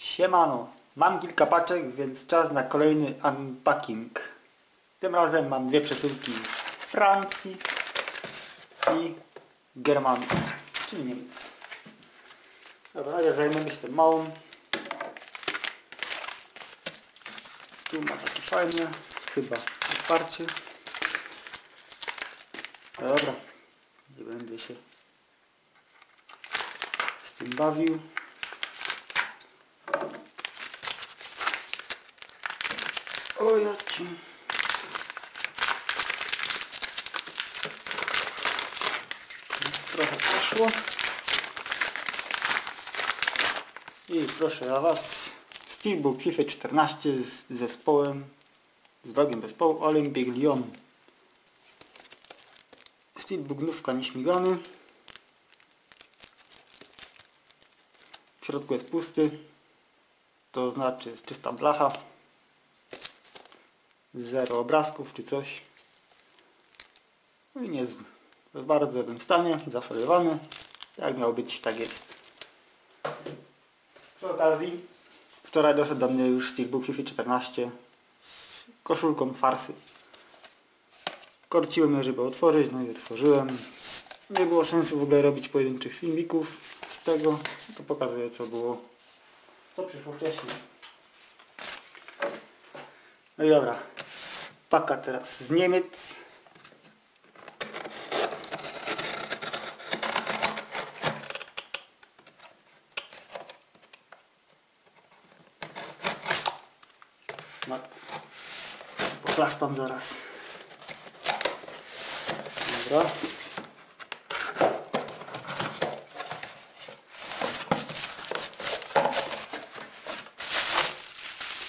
Siemano, mam kilka paczek, więc czas na kolejny unpacking. Tym razem mam dwie przesyłki z Francji i Germanii, czyli Niemiec. Dobra, najpierw zajmiemy się tym małą. Tu ma taki fajny, chyba otwarcie. Dobra, nie będę się z tym bawił. O ja. Trochę poszło. I proszę dla Was Steelbook FIFA 14 z zespołem, z logiem zespołu Olympic Lyon. Steelbook nówka nieśmigany. W środku jest pusty. To znaczy jest czysta blacha. Zero obrazków czy coś. No i nie jest w bardzo dobrym stanie, zafoliowany. Jak miał być, tak jest. Przy okazji, wczoraj doszedł do mnie już Steelbook FIFA 14 z koszulką farsy. Korciło mnie, żeby otworzyć, no i otworzyłem. Nie było sensu w ogóle robić pojedynczych filmików z tego. To pokazuję co było, co przyszło wcześniej. No i dobra. Paka teraz z Niemiec. Matko. Poklastam zaraz. Dobra.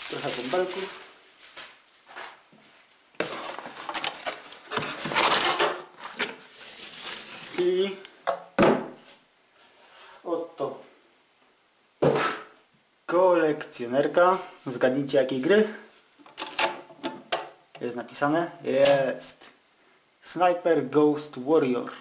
Trochę bąbelków. I oto kolekcjonerka. Zgadnijcie jakiej gry? Jest napisane? Jest. Sniper Ghost Warrior.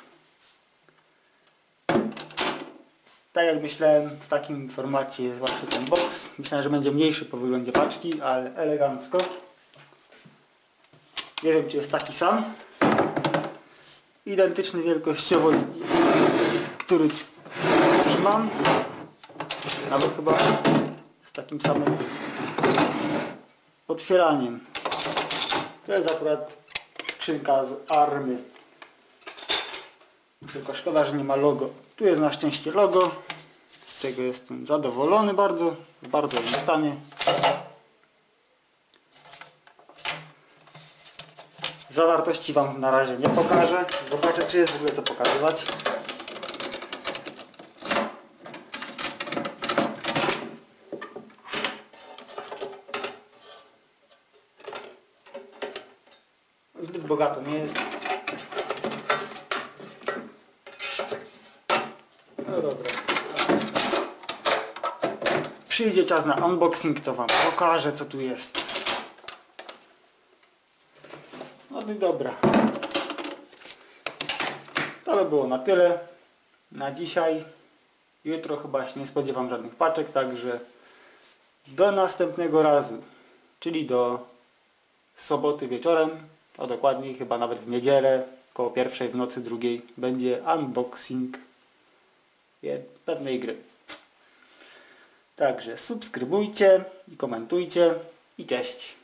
Tak jak myślałem, w takim formacie jest właśnie ten box. Myślałem, że będzie mniejszy po wyglądzie paczki, ale elegancko. Nie wiem, czy jest taki sam. Identyczny wielkościowo, który już mam. Nawet chyba z takim samym otwieraniem. To jest akurat skrzynka z army. Tylko szkoda, że nie ma logo. Tu jest na szczęście logo, z czego jestem zadowolony bardzo, w bardzo dobrym stanie. Zawartości Wam na razie nie pokażę. Zobaczę, czy jest w ogóle co pokazywać. Zbyt bogato nie jest. No dobra. Przyjdzie czas na unboxing, to Wam pokażę co tu jest. No i dobra. To by było na tyle na dzisiaj. Jutro chyba się nie spodziewam żadnych paczek, także do następnego razu, czyli do soboty wieczorem, a dokładniej chyba nawet w niedzielę, koło pierwszej w nocy drugiej, będzie unboxing pewnej gry. Także subskrybujcie i komentujcie i cześć.